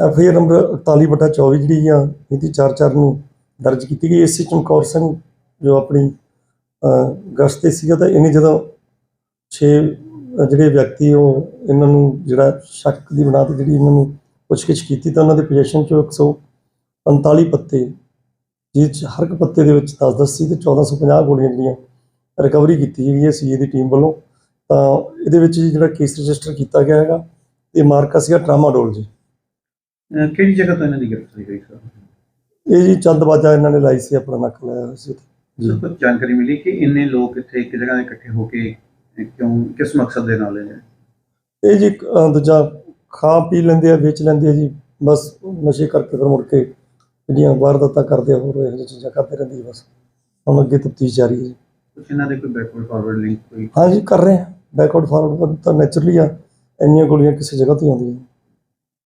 F I R number 48 ਬਟਾ 24 ਜਿਹੜੀ ਆ, ਇਹਦੀ 4-4 ਨੂੰ ਦਰਜ ਕੀਤੀ ਗਈ। ਇਸੇ ਚਮਕੌਰ ਸਿੰਘ ਜੋ ਆਪਣੀ ਗਸ਼ਤ ਤੇ ਸੀਗਾ ਤਾਂ ਇਹਨੇ ਜਦੋਂ 6 ਜਿਹੜੇ ਵਿਅਕਤੀ ਉਹ ਇਹਨਾਂ ਨੂੰ ਜਿਹੜਾ ਸ਼ੱਕ ਦੀ ਬਣਾ ਤੇ ਜਿਹੜੀ ਇਹਨਾਂ ਨੂੰ ਪੁੱਛਗਿੱਛ ਕੀਤੀ ਤਾਂ ਉਹਨਾਂ ਦੇ ਪੋਜੀਸ਼ਨ ਚੋਂ 145 ਪੱਤੇ, ਜਿਸ 'ਚ ਹਰ ਇੱਕ ਪੱਤੇ ਦੇ ਵਿੱਚ 10-10 ਸੀ ਤੇ 1450 ਗੋਲੀਆਂ ਜਿਹੜੀਆਂ ਰਿਕਵਰੀ ਕੀਤੀ ਗਈ ਹੈ ਸੀਏ ਦੀ ਟੀਮ ਵੱਲੋਂ। ਤਾਂ ਇਹਦੇ ਵਿੱਚ ਜਿਹੜਾ ਕੇਸ ਰਜਿਸਟਰ ਕੀਤਾ ਗਿਆ ਹੈਗਾ ਤੇ ਮਾਰਕਾ ਸੀਗਾ ਟਰਾਮਾਡੋਲ ਜੀ। ਅਹ ਕਿਹੜੀ ਜਗ੍ਹਾ ਤੋਂ ਇਹਨਾਂ ਦੀ ਗ੍ਰਿਫਤਾਰੀ ਹੋਈ ਸਰ? ਇਹ ਜੀ ਚੰਦਬਾਜਾ ਇਹਨਾਂ ਨੇ ਲਾਈ ਸੀ ਆਪਣਾ ਨੱਕ ਲਾਇਆ ਹੋਇਆ ਸੀ ਉੱਥੇ। ਜੀ। ਸਰ ਕੁਝ ਜਾਣਕਾਰੀ ਮਿਲੀ ਕਿ ਇੰਨੇ ਲੋਕ ਇੱਥੇ ਇੱਕ ਜਗ੍ਹਾ ਤੇ ਇਕੱਠੇ ਹੋ ਕੇ ਕਿਉਂ ਕਿਸ ਮਕਸਦ ਦੇ ਨਾਲ ਇਹ? ਇਹ ਜੀ ਅਹ, ਦੂਜਾ ਖਾ ਪੀ ਲੈਂਦੇ ਆ ਵੇਚ ਲੈਂਦੇ ਆ ਜੀ ਬਸ ਨਸ਼ੇ ਕਰਕੇ ਫਿਰ ਮੁੜ ਕੇ ਜਿਹੜੀਆਂ ਵਾਰਦਾਤਾਂ ਕਰਦੇ ਆ ਹੋਰ ਇਹੋ ਜਿਹੀਆਂ ਚੀਜ਼ਾਂ ਕਰਦੇ ਰਹਿੰਦੀ ਬਸ। ਹੁਣ ਅੱਗੇ ਤਫਤੀਸ਼ ਜਾਰੀ ਹੈ ਜੀ। ਇਹਨਾਂ ਦੇ ਕੋਈ ਬੈਕਵਰਡ ਫਾਰਵਰਡ ਲਿੰਕ ਕੋਈ? ਹਾਂਜੀ ਕਰ ਰਹੇ ਆ। ਬੈਕਵਰਡ ਫਾਰਵਰਡ ਤਾਂ ਨੈਚੁਰਲੀ ਆ। ਇੰਨੀਆਂ ਗੋਲੀਆਂ ਕਿਸੇ ਜਗ੍ਹਾ ਤੋਂ ਹੀ ਆਉਂਦੀਆਂ।